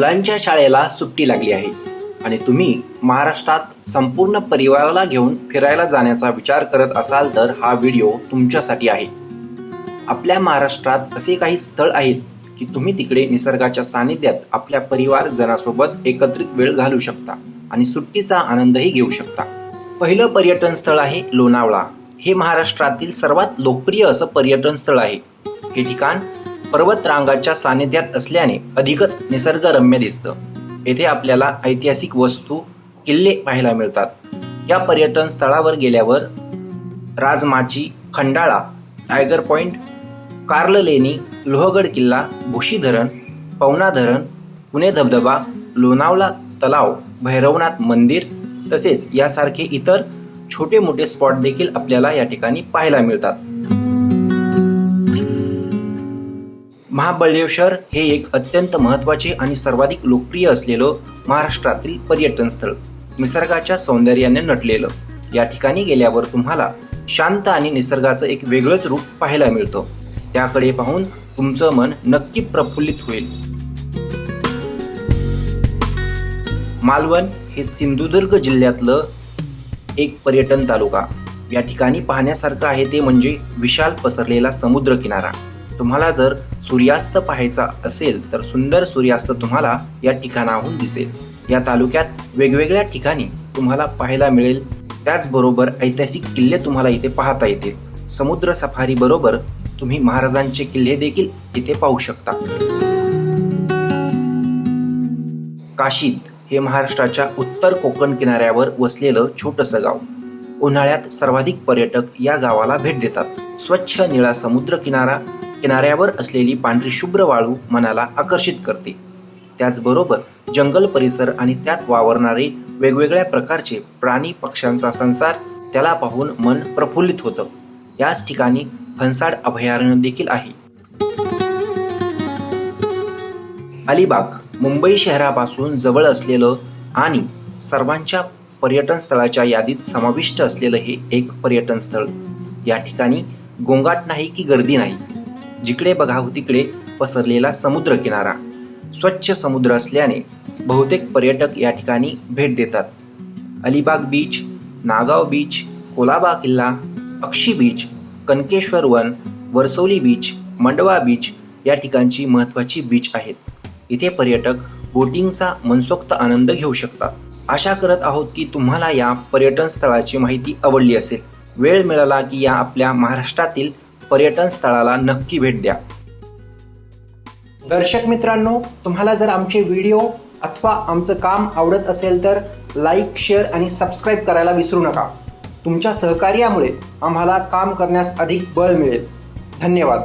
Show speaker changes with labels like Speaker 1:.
Speaker 1: मुलांच्या शाळेला सुट्टी लागली आहे. आणि तुम्ही महाराष्ट्रात संपूर्ण परिवाराला घेऊन फिरायला जाण्याचा विचार करत असाल तर हा व्हिडिओ तुमच्यासाठी आहे. आपल्या महाराष्ट्रात असे काही स्थळ आहेत की तुम्ही तिकडे निसर्गाच्या सानिध्यात आपल्या परिवारजनासोबत एकत्रित वेळ घालू शकता आणि सुट्टीचा आनंदही घेऊ शकता. पहिलं पर्यटन स्थळ आहे लोणावळा. हे महाराष्ट्रातील सर्वात लोकप्रिय असं पर्यटन स्थळ आहे. हे ठिकाण पर्वतरांगाच्या सानिध्यात असल्याने अधिकच निसर्गरम्य दिसतं. येथे आपल्याला ऐतिहासिक वस्तू किल्ले पाहायला मिळतात. या पर्यटन स्थळावर गेल्यावर राजमाची खंडाळा टायगर पॉइंट कार्ल लेणी लोहगड किल्ला भुशी धरण पवना धरण पुणे धबधबा लोणावला तलाव भैरवनाथ मंदिर तसेच यासारखे इतर छोटे मोठे स्पॉट देखील आपल्याला या ठिकाणी पाहायला मिळतात. महाबळेश्वर हे एक अत्यंत महत्त्वाचे आणि सर्वाधिक लोकप्रिय असलेलं महाराष्ट्रातील पर्यटन स्थळ. निसर्गाच्या सौंदर्याने नटलेलं. या ठिकाणी गेल्यावर तुम्हाला शांत आणि निसर्गाचं एक वेगळंच रूप पाहायला मिळतं. त्याकडे पाहून तुमचं मन नक्की प्रफुल्लित होईल. मालवण हे सिंधुदुर्ग जिल्ह्यातलं एक पर्यटन तालुका. या ठिकाणी पाहण्यासारखं आहे ते म्हणजे विशाल पसरलेला समुद्र किनारा तुम्हाला जर सूर्यास्त पाहायचा असेल तर सुंदर सूर्यास्त तुम्हाला या ठिकाणाहून दिसेल. या तालुक्यात वेगवेगळ्या ठिकाणी तुम्हाला पाहायला मिळेल. त्याचबरोबर ऐतिहासिक किल्ले तुम्हाला इथे पाहता येतील. समुद्र सफारी बरोबर तुम्ही महाराजांचे किल्ले देखील इथे पाहू शकता. काशीद हे महाराष्ट्राच्या उत्तर कोकण किनाऱ्यावर वसलेलं छोटंसं गाव. उन्हाळ्यात सर्वाधिक पर्यटक या गावाला भेट देतात. स्वच्छ निळा समुद्र किनारा किनाऱ्यावर असलेली पांढरी शुभ्र वाळू मनाला आकर्षित करते. त्याचबरोबर जंगल परिसर आणि त्यात वावरणारे वेगवेगळ्या प्रकारचे प्राणी पक्ष्यांचा संसार त्याला पाहून मन प्रफुल्लित होतं. याच ठिकाणी फणसाड अभयारण्य देखील आहे. अलिबाग मुंबई शहरापासून जवळ असलेलं आणि सर्वांच्या पर्यटन स्थळाच्या यादीत समाविष्ट असलेलं हे एक पर्यटन स्थळ. या ठिकाणी गोंगाट नाही की गर्दी नाही. जिकडे बघाव हो तिकडे पसरलेला समुद्र किनारा स्वच्छ समुद्र असल्याने बहुतेक पर्यटक या ठिकाणी भेट देतात. अलिबाग बीच नागाव बीच कोलाबा किल्ला अक्षी बीच कनकेश्वर वन वर्सोली बीच मंडवा बीच या ठिकाणची महत्त्वाची बीच आहेत. इथे पर्यटक बोटिंगचा मनसोक्त आनंद घेऊ शकतात. आशा करत आहोत की तुम्हाला या पर्यटन स्थळाची माहिती आवडली असेल. वेळ मिळाला की या आपल्या महाराष्ट्रातील पर्यटन स्थळाला नक्की भेट द्या. दर्शक मित्रांनो तुम्हाला जर आमचे व्हिडिओ अथवा आमचं काम आवडत असेल तर लाईक शेअर आणि सबस्क्राईब करायला विसरू नका. तुमच्या सहकार्यामुळे आम्हाला काम करण्यास अधिक बळ मिळेल. धन्यवाद.